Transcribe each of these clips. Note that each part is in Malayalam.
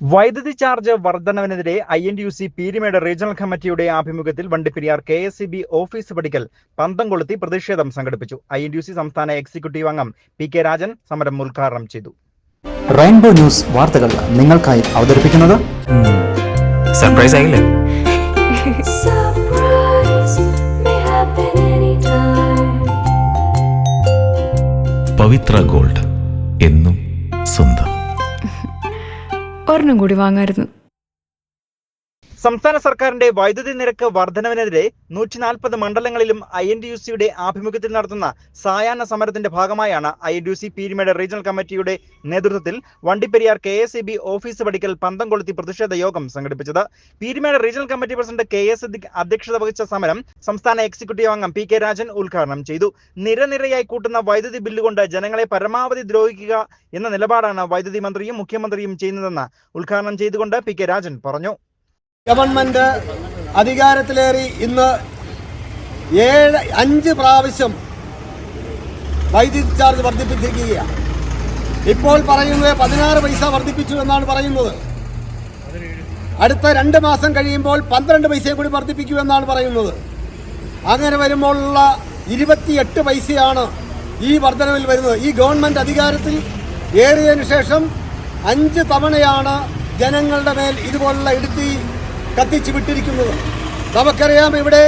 വൈദ്യുതി charge വർധനവിനെതിരെ I N U C Peermade regional കമ്മിറ്റിയുടെ ആഭിമുഖ്യത്തിൽ Vandiperiyar K S C B office പടിക്കൽ പന്തം കൊളുത്തി പ്രതിഷേധം സംഘടിപ്പിച്ചു. ഐ എൻ യു സി സംസ്ഥാന എക്സിക്യൂട്ടീവ് അംഗം പി കെ രാജൻ സമരം ഉദ്ഘാടനം ചെയ്തു. റെയിൻബോ ന്യൂസ് വാർത്തകൾ നിങ്ങൾക്കായി അവതരിപ്പിക്കുന്നത് സർപ്രൈസ് ആയില്ലേ. പവിത്ര ഗോൾഡ് എന്നും സ്വന്തം. ഒരെണ്ണം കൂടി വാങ്ങായിരുന്നു. സംസ്ഥാന സർക്കാരിന്റെ വൈദ്യുതി നിരക്ക് വർധനവിനെതിരെ നൂറ്റി നാൽപ്പത് മണ്ഡലങ്ങളിലും ഐ എൻ ഡി യു സിയുടെ ആഭിമുഖ്യത്തിൽ നടത്തുന്ന സായാഹ്ന സമരത്തിന്റെ ഭാഗമായാണ് I N D U C Peermade regional കമ്മിറ്റിയുടെ നേതൃത്വത്തിൽ Vandiperiyar K S E B office പടിക്കൽ പന്തം കൊളുത്തി പ്രതിഷേധ യോഗം സംഘടിപ്പിച്ചത്. Peermade regional committee president K S Siddique അധ്യക്ഷത വഹിച്ച സമരം സംസ്ഥാന എക്സിക്യൂട്ടീവ് അംഗം പി കെ രാജൻ ഉദ്ഘാടനം ചെയ്തു. നിരനിരയായി കൂട്ടുന്ന വൈദ്യുതി ബില്ലുകൊണ്ട് ജനങ്ങളെ പരമാവധി ദ്രോഹിക്കുക എന്ന നിലപാടാണ് വൈദ്യുതി മന്ത്രിയും മുഖ്യമന്ത്രിയും ചെയ്യുന്നതെന്ന് ഉദ്ഘാടനം ചെയ്തുകൊണ്ട് പി കെ രാജൻ പറഞ്ഞു. ഗവൺമെന്റ് അധികാരത്തിലേറി ഇന്ന് ഏഴ് അഞ്ച് പ്രാവശ്യം വൈദ്യുതി ചാർജ് വർദ്ധിപ്പിച്ചിരിക്കുകയാണ്. ഇപ്പോൾ പറയുന്നത് പതിനാറ് പൈസ വർദ്ധിപ്പിച്ചു എന്നാണ് പറയുന്നത്. അടുത്ത രണ്ട് മാസം കഴിയുമ്പോൾ പന്ത്രണ്ട് പൈസയും കൂടി വർദ്ധിപ്പിക്കൂ എന്നാണ് പറയുന്നത്. അങ്ങനെ വരുമ്പോഴുള്ള ഇരുപത്തിയെട്ട് പൈസയാണ് ഈ വർധനവിൽ വരുന്നത്. ഈ ഗവൺമെന്റ് അധികാരത്തിൽ ഏറിയതിനു ശേഷം അഞ്ച് തവണയാണ് ജനങ്ങളുടെ മേൽ ഇതുപോലുള്ള ഇടുത്തി കത്തിച്ചു വിട്ടിരിക്കുന്നത്. നമുക്കറിയാം ഇവിടെ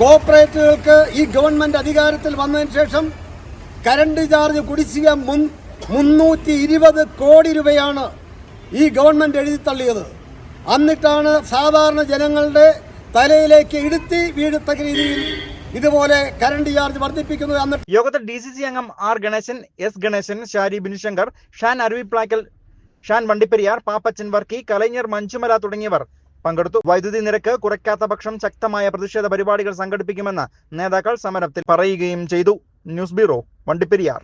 കോർപ്പറേറ്റുകൾക്ക് ഈ ഗവൺമെന്റ് അധികാരത്തിൽ വന്നതിന് ശേഷം കരണ്ട് ചാർജ് കുടിശ്ശിക മുൻ മുന്നൂറ്റി ഇരുപത് കോടി രൂപയാണ് ഈ ഗവൺമെന്റ് എഴുതി തള്ളിയത്. എന്നിട്ടാണ് സാധാരണ ജനങ്ങളുടെ തലയിലേക്ക് ഇടുത്തി വീഴത്തക്ക രീതിയിൽ ഇതുപോലെ കരണ്ട് ചാർജ് വർദ്ധിപ്പിക്കുന്നത് യോഗത്തിൽ ഡി സി സി അംഗം ആർ ഗണേശൻ എസ് ഗണേശൻ ഷാരി ബിനുശങ്കർ ഷാൻ അരുവിപ്ലാക്കൽ ഷാൻ വണ്ടിപ്പെരിയാർ പാപ്പച്ചൻ വർക്കി കലൈഞ്ഞർ മഞ്ചുമല തുടങ്ങിയവർ പങ്കെടുത്തു. വൈദ്യുതി നിരക്ക് കുറയ്ക്കാത്ത പക്ഷം ശക്തമായ പ്രതിഷേധ പരിപാടികൾ സംഘടിപ്പിക്കുമെന്ന് നേതാക്കൾ സമരത്തിൽ പറയുകയും ചെയ്തു. News bureau Vandiperiyar.